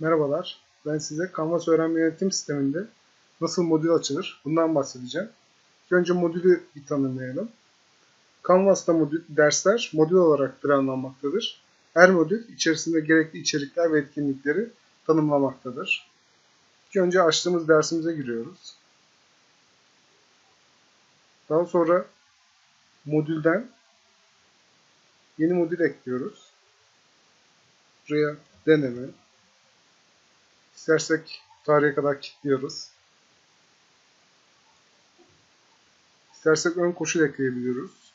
Merhabalar, ben size Canvas öğrenme yönetim sisteminde nasıl modül açılır bundan bahsedeceğim. Önce modülü bir tanımlayalım. Canvas'ta modül, dersler modül olarak planlanmaktadır. Her modül içerisinde gerekli içerikler ve etkinlikleri tanımlamaktadır. İlk önce açtığımız dersimize giriyoruz. Daha sonra modülden yeni modül ekliyoruz. Buraya deneme, İstersek tarihe kadar kilitliyoruz. İstersek ön koşul ekleyebiliyoruz.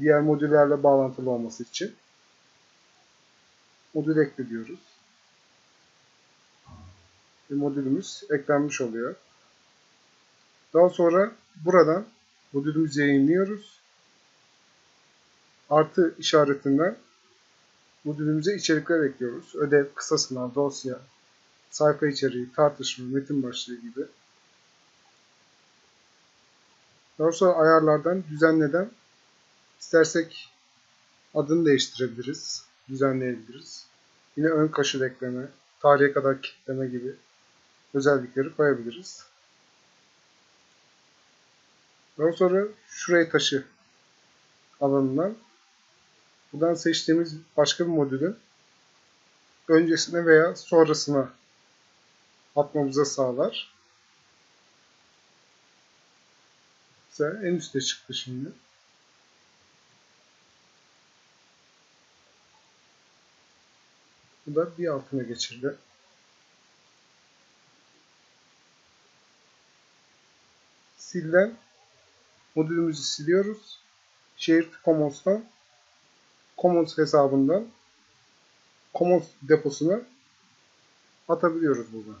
Diğer modüllerle bağlantılı olması için. Modül ekle diyoruz. Ve modülümüz eklenmiş oluyor. Daha sonra buradan modülümüzü yayınlıyoruz. Artı işaretinden modülümüze içerikler ekliyoruz. Ödev, kısa sınav, dosya, sayfa içeriği, tartışma, metin başlığı gibi. Daha sonra ayarlardan düzenleden istersek adını değiştirebiliriz, düzenleyebiliriz. Yine ön kaşıl ekleme, tarihe kadar kilitleme gibi özellikleri koyabiliriz. Daha sonra şuraya taşı alanından buradan seçtiğimiz başka bir modülün öncesine veya sonrasına atmamıza sağlar. Mesela en üste çıktı şimdi. Bu da bir altına geçirdi. Silden modülümüzü siliyoruz. Shared Commons'tan Commons hesabından Commons deposuna atabiliyoruz buradan.